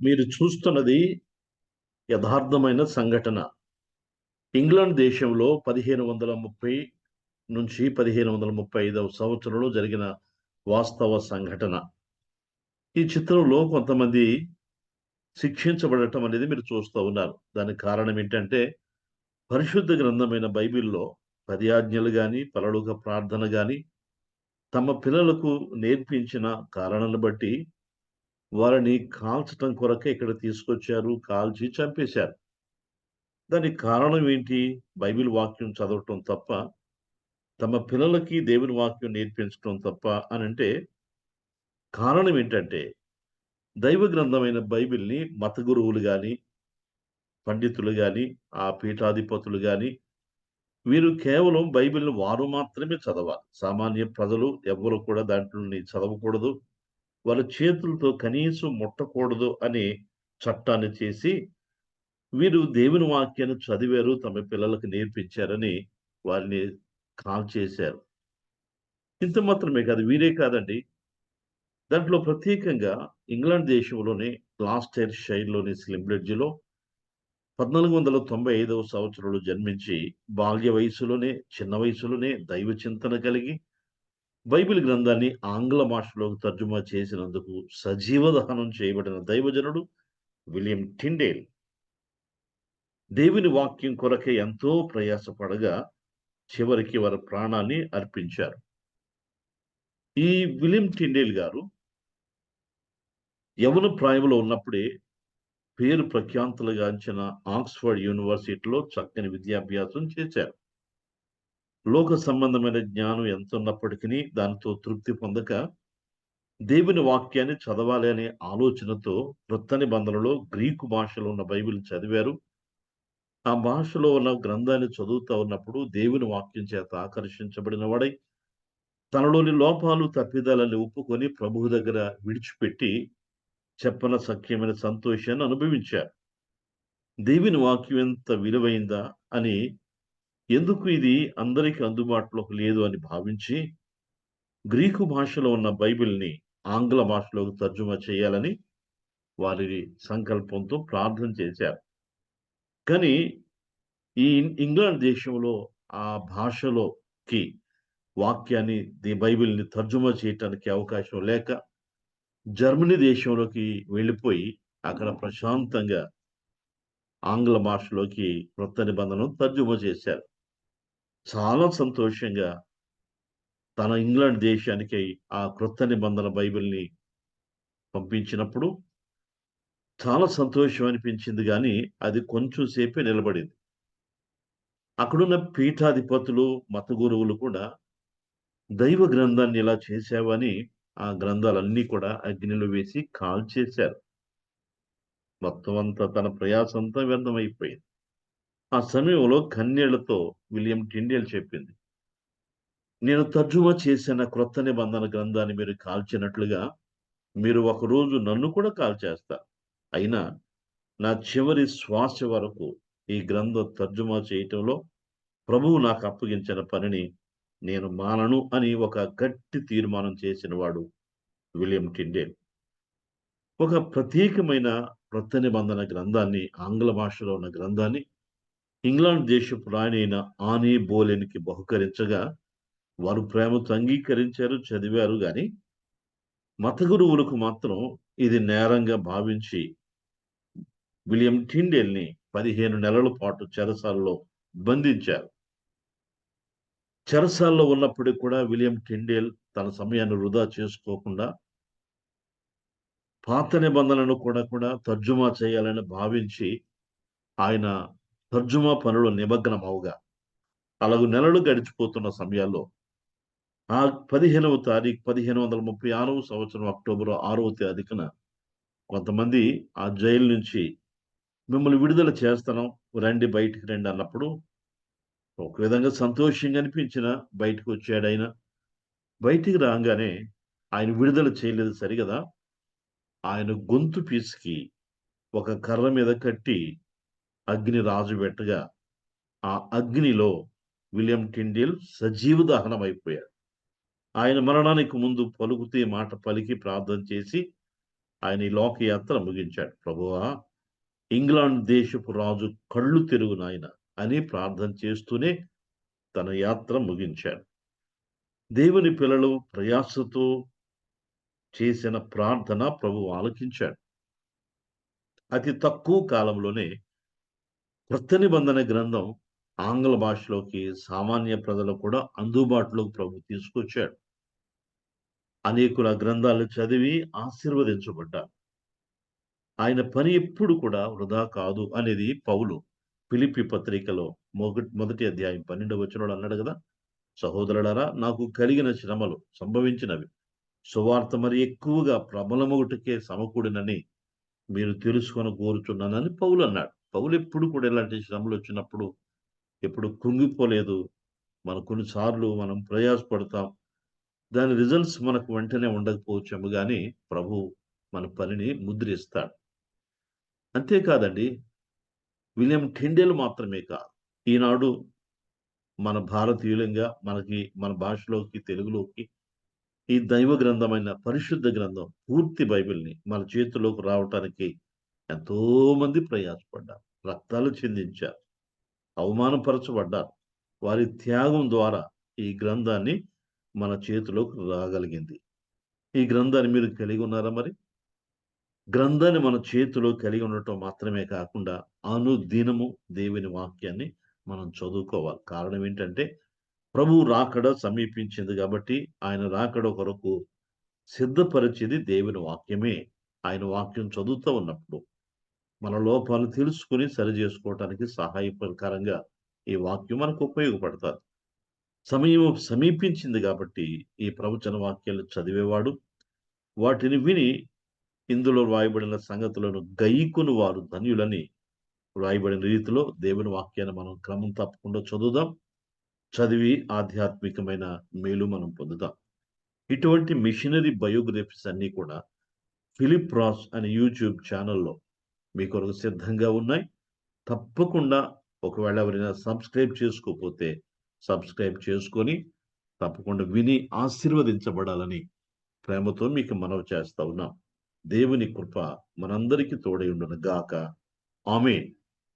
మీరు చూస్తున్నది యథార్థమైన సంఘటన. ఇంగ్లాండ్ దేశంలో పదిహేను వందల ముప్పై నుంచి పదిహేను వందల ముప్పై ఐదవ సంవత్సరంలో జరిగిన వాస్తవ సంఘటన. ఈ చిత్రంలో కొంతమంది శిక్షించబడటం అనేది మీరు చూస్తూ ఉన్నారు. దానికి కారణం ఏంటంటే పరిశుద్ధ గ్రంథమైన బైబిల్లో పది ఆజ్ఞలు కానీ పరలోక ప్రార్థన కానీ తమ పిల్లలకు నేర్పించిన కారణాలను బట్టి వారిని కాల్చటం కొరకే ఇక్కడ తీసుకొచ్చారు కాల్చి చంపేశారు. దానికి కారణం ఏంటి? బైబిల్ వాక్యం చదవటం తప్ప తమ పిల్లలకి దేవుని వాక్యం నేర్పించడం తప్ప అని అంటే కారణం ఏంటంటే దైవ గ్రంథమైన బైబిల్ని మత గురువులు కానీ పండితులు కానీ ఆ పీఠాధిపతులు కానీ వీరు కేవలం బైబిల్ని వారు మాత్రమే చదవాలి. సామాన్య ప్రజలు ఎవరు కూడా దాంట్లో చదవకూడదు. వాళ్ళ చేతులతో కనీసం ముట్టకూడదు అనే చట్టాన్ని చేసి వీరు దేవుని వాక్యాన్ని చదివారు తమ పిల్లలకు నేర్పించారని వారిని కాల్ చేశారు. ఇంత మాత్రమే కాదు వీరే కాదండి. దాంట్లో ప్రత్యేకంగా ఇంగ్లాండ్ దేశంలోని గ్లాస్టైర్ షైర్లోని స్లింబ్రిడ్జ్లో పద్నాలుగు వందల తొంభై ఐదవ సంవత్సరంలో జన్మించి బాల్య వయసులోనే చిన్న వయసులోనే దైవ చింతన కలిగి బైబిల్ గ్రంథాన్ని ఆంగ్ల భాషలోకి తర్జుమా చేసినందుకు సజీవ దహనం చేయబడిన దైవజనుడు విలియం టిండేల్. దేవుని వాక్యం కొరకే ఎంతో ప్రయాసపడగా చివరికి వారి ప్రాణాన్ని అర్పించారు. ఈ విలియం టిండేల్ గారు యవన ప్రాయంలో ఉన్నప్పుడే పేరు ప్రఖ్యాంతులుగాంచిన ఆక్స్ఫర్డ్ యూనివర్సిటీలో చక్కని విద్యాభ్యాసం చేశారు. లోక సంబంధమైన జ్ఞానం ఎంత ఉన్నప్పటికీ దానితో తృప్తి పొందక దేవుని వాక్యాన్ని చదవాలి అనే ఆలోచనతో వృత్త నిబంధనలో గ్రీకు భాషలో ఉన్న బైబిల్ చదివారు. ఆ భాషలో ఉన్న గ్రంథాన్ని చదువుతూ ఉన్నప్పుడు దేవుని వాక్యం చేత ఆకర్షించబడిన వాడై తనలోని లోపాలు తప్పిదాలని ఒప్పుకొని ప్రభువు దగ్గర విడిచిపెట్టి చెప్పన సఖ్యమైన సంతోషాన్ని అనుభవించారు. దేవుని వాక్యం ఎంత విలువైందా అని ఎందుకు ఇది అందరికీ అందుబాటులోకి లేదు అని భావించి గ్రీకు భాషలో ఉన్న బైబిల్ని ఆంగ్ల భాషలోకి తర్జుమా చేయాలని వారి సంకల్పంతో ప్రార్థన చేశారు. కానీ ఈ ఇంగ్లాండ్ దేశంలో ఆ భాషలోకి వాక్యాన్ని ది బైబిల్ని తర్జుమా చేయటానికి అవకాశం లేక జర్మనీ దేశంలోకి వెళ్ళిపోయి అక్కడ ప్రశాంతంగా ఆంగ్ల భాషలోకి వృత్త నిబంధనను తర్జుమా చేశారు. చాలా సంతోషంగా తన ఇంగ్లాండ్ దేశానికి ఆ క్రొత్త నిబంధన బైబిల్ని పంపించినప్పుడు చాలా సంతోషం అనిపించింది కానీ అది కొంచెం సేపే నిలబడింది. అక్కడున్న పీఠాధిపతులు మత గురువులు కూడా దైవ గ్రంథాన్ని ఇలా చేశావని ఆ గ్రంథాలన్నీ కూడా అగ్నిలో వేసి కాల్చేశారు. మొత్తం అంతా తన ప్రయాసంతా వ్యర్థమైపోయింది. ఆ సమయంలో కన్యలతో విలియం టిండేల్ చెప్పింది. నేను తర్జుమా చేసిన క్రొత్త నిబంధన గ్రంథాన్ని మీరు కాల్చినట్లుగా మీరు ఒకరోజు నన్ను కూడా కాల్చేస్తారు అయినా నా చివరి శ్వాస వరకు ఈ గ్రంథం తర్జుమా చేయటంలో ప్రభువు నాకు అప్పగించిన పనిని నేను మానను అని ఒక గట్టి తీర్మానం చేసిన వాడు విలియం టిండేల్. ఒక ప్రత్యేకమైన క్రొత్త నిబంధన గ్రంథాన్ని ఆంగ్ల భాషలో ఉన్న గ్రంథాన్ని ఇంగ్లాండ్ దేశపు రాణి అయిన ఆనీ బోలెన్కి బహుకరించగా వారు ప్రేమతో అంగీకరించారు చదివారు కానీ మత గురువులకు మాత్రం ఇది నేరంగా భావించి విలియం టిండేల్ని పదిహేను నెలల పాటు చెరసాలలో బంధించారు. చెరసాల్లో ఉన్నప్పటికీ కూడా విలియం టిండేల్ తన సమయాన్ని వృధా చేసుకోకుండా పాత నిబంధనలను కూడా కూడా తర్జుమా చేయాలని భావించి ఆయన తర్జుమా పనులు నిమగ్నం అలాగు నెలలు గడిచిపోతున్న సమయాల్లో ఆ పదిహేనవ తారీఖు పదిహేను వందల ముప్పై ఆరవ సంవత్సరం అక్టోబర్ ఆరవ తేదీన కొంతమంది ఆ జైలు నుంచి మిమ్మల్ని విడుదల చేస్తాను రండి బయటికి రండి అన్నప్పుడు ఒక విధంగా సంతోషంగా అనిపించిన బయటకు వచ్చాడు ఆయన. బయటికి రాగానే ఆయన విడుదల చేయలేదు సరిగదా? ఆయన గొంతు పీసుకి ఒక కర్ర మీద కట్టి అగ్ని రాజు పెట్టగా ఆ అగ్నిలో విలియం టిండిల్ సజీవ దహనం అయిపోయాడు. ఆయన మరణానికి ముందు పలుకుతే మాట పలికి ప్రార్థన చేసి ఆయన ఈ లోకయాత్ర ముగించాడు. ప్రభువా ఇంగ్లాండ్ దేశపు రాజు కళ్ళు తెరుగు నాయన అని ప్రార్థన చేస్తూనే తన యాత్ర ముగించాడు. దేవుని పిల్లలు ప్రయాసతో చేసిన ప్రార్థన ప్రభు ఆలకించాడు. అతి తక్కువ కాలంలోనే కృత నిబంధన గ్రంథం ఆంగ్ల భాషలోకి సామాన్య ప్రజలు కూడా అందుబాటులోకి ప్రభు తీసుకొచ్చాడు. అనేకుల గ్రంథాలు చదివి ఆశీర్వదించబడ్డారు. ఆయన పని ఎప్పుడు కూడా వృధా కాదు అనేది పౌలు పిలిపి పత్రికలో మొదటి మొదటి అధ్యాయం పన్నెండవ వచనంలో అన్నాడు కదా సహోదరుడారా నాకు కలిగిన శ్రమలు సంభవించినవి. సువార్త మరి ఎక్కువగా ప్రబలమొకటికే సమకూడినని మీరు తెలుసుకొని కోరుచున్నానని పౌలు అన్నాడు. పౌలు ఎప్పుడు కూడా ఇలాంటి శ్రమలు వచ్చినప్పుడు ఎప్పుడు కుంగిపోలేదు. మన కొన్నిసార్లు మనం ప్రయాసపడతాం. దాని రిజల్ట్స్ మనకు వెంటనే ఉండకపోవచ్చేమో కానీ ప్రభు మన పనిని ముద్రిస్తాడు. అంతేకాదండి విలియం టెండెల్ మాత్రమే కాదు. ఈనాడు మన భారతీయులంగా మనకి మన భాషలోకి తెలుగులోకి ఈ దైవ గ్రంథమైన పరిశుద్ధ గ్రంథం పూర్తి బైబిల్ని మన చేతిలోకి రావటానికి ఎంతో మంది ప్రయాసపడ్డారు రక్తాలు చెందించారు అవమానపరచబడ్డారు. వారి త్యాగం ద్వారా ఈ గ్రంథాన్ని మన చేతిలోకి రాగలిగింది. ఈ గ్రంథాన్ని మీరు కలిగి ఉన్నారా మరి? గ్రంథాన్ని మన చేతిలో కలిగి ఉండటం మాత్రమే కాకుండా అనుదినము దేవుని వాక్యాన్ని మనం చదువుకోవాలి. కారణం ఏంటంటే ప్రభు రాకడ సమీపించింది కాబట్టి ఆయన రాకడ కొరకు సిద్ధపరిచేది దేవుని వాక్యమే. ఆయన వాక్యం చదువుతూ ఉన్నప్పుడు మన లోపాలు తెలుసుకుని సరి చేసుకోవటానికి సహాయపరకరంగా ఈ వాక్యం మనకు ఉపయోగపడతారు. సమయం సమీపించింది కాబట్టి ఈ ప్రవచన వాక్యాలు చదివేవాడు వాటిని విని ఇందులో వ్రాయబడిన సంగతులను గైకును వారు ధన్యులని వ్రాయబడిన రీతిలో దేవుని వాక్యాన్ని మనం క్రమం తప్పకుండా చదువుదాం. చదివి ఆధ్యాత్మికమైన మేలు మనం పొందుదాం. ఇటువంటి మిషనరీ బయోగ్రఫీస్ అన్నీ కూడా ఫిలిప్ రాస్ అనే యూట్యూబ్ ఛానల్లో మీ కొరకు సిద్ధంగా ఉన్నాయి. తప్పకుండా ఒకవేళ ఎవరైనా సబ్స్క్రైబ్ చేసుకోకపోతే సబ్స్క్రైబ్ చేసుకొని తప్పకుండా విని ఆశీర్వదించబడాలని ప్రేమతో మీకు మనవి చేస్తా ఉన్నాం. దేవుని కృప మనందరికీ తోడై ఉండను గాక. ఆమె